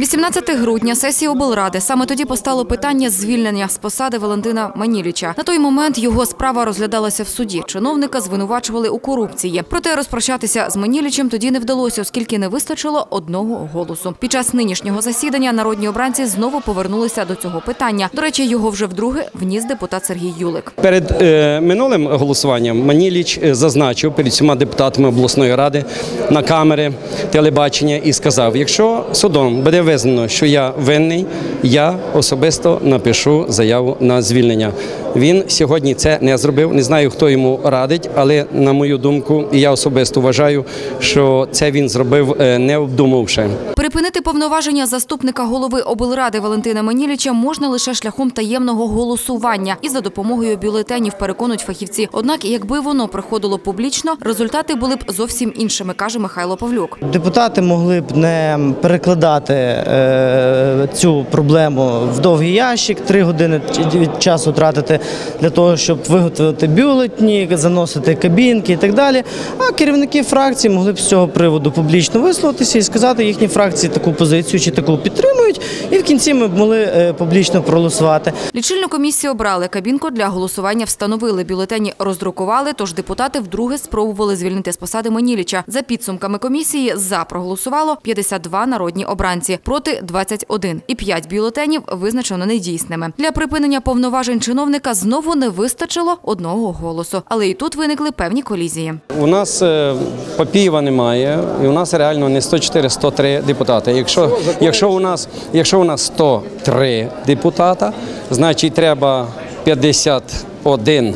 18 грудня сесії облради. Саме тоді постало питання звільнення з посади Валентина Маніліча. На той момент його справа розглядалася в суді. Чиновника звинувачували у корупції. Проте розпрощатися з Манілічем тоді не вдалося, оскільки не вистачило одного голосу. Під час нинішнього засідання народні обранці знову повернулися до цього питання. До речі, його вже вдруге вніс депутат Сергій Юлик. Перед е, минулим голосуванням Маніліч е, зазначив перед всіма депутатами обласної ради на камери телебачення і сказав: якщо судом буде визнано, що я винний, я особисто напишу заяву на звільнення. Він сьогодні це не зробив. Не знаю, хто йому радить, але на мою думку, і я особисто вважаю, що це він зробив е, не обдумавши. Припинити повноваження заступника голови облради Валентина Маніліча можна лише шляхом таємного голосування і за допомогою бюлетенів, переконують фахівці. Однак, якби воно проходило публічно, результати були б зовсім іншими, каже Михайло Павлюк. Депутати могли б не перекладати е, цю проблему в довгий ящик, три години від часу тратити для того, щоб виготовити бюлетні, заносити кабінки і так далі. А керівники фракцій могли б з цього приводу публічно висловитися і сказати, їхні фракції таку позицію чи таку підтримують. І в кінці ми б могли е, публічно проголосувати. Лічильну комісію обрали, кабінку для голосування встановили, бюлетені роздрукували, тож депутати вдруге спробували звільнити з посади Маніліча. За підсумками комісії «за» проголосувало 52 народні обранці, проти 21. І 5 бюлетенів визначено недійсними. Для припинення повноважень чиновника знову не вистачило одного голосу. Але і тут виникли певні колізії. У нас е, Папієва немає, і у нас реально не 104, 103 депутати. Якщо, якщо, у нас, якщо у нас 103 депутата, значить треба 51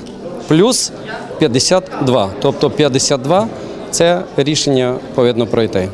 плюс 52. Тобто 52 – це рішення повинно пройти.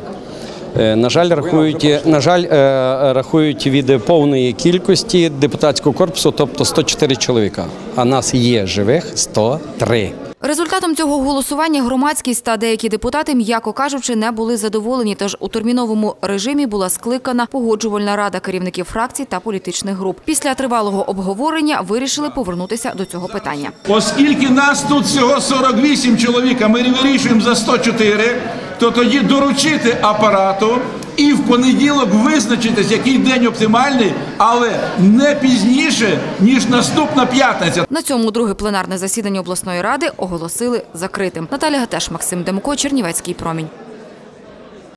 Е, На жаль, рахують, на жаль, е, рахують від повної кількості депутатського корпусу, тобто 104 чоловіка. А нас є живих 103. Результатом цього голосування громадськість та деякі депутати, м'яко кажучи, не були задоволені. Тож у терміновому режимі була скликана погоджувальна рада керівників фракцій та політичних груп. Після тривалого обговорення вирішили повернутися до цього питання. Оскільки нас тут всього 48 чоловік, а ми вирішуємо за 104, то тоді доручити апарату і в понеділок визначитись, який день оптимальний, але не пізніше, ніж наступна п'ятниця. На цьому друге пленарне засідання обласної ради оголосили закритим. Наталя Гатеш, Максим Демко, Чернівецький промінь.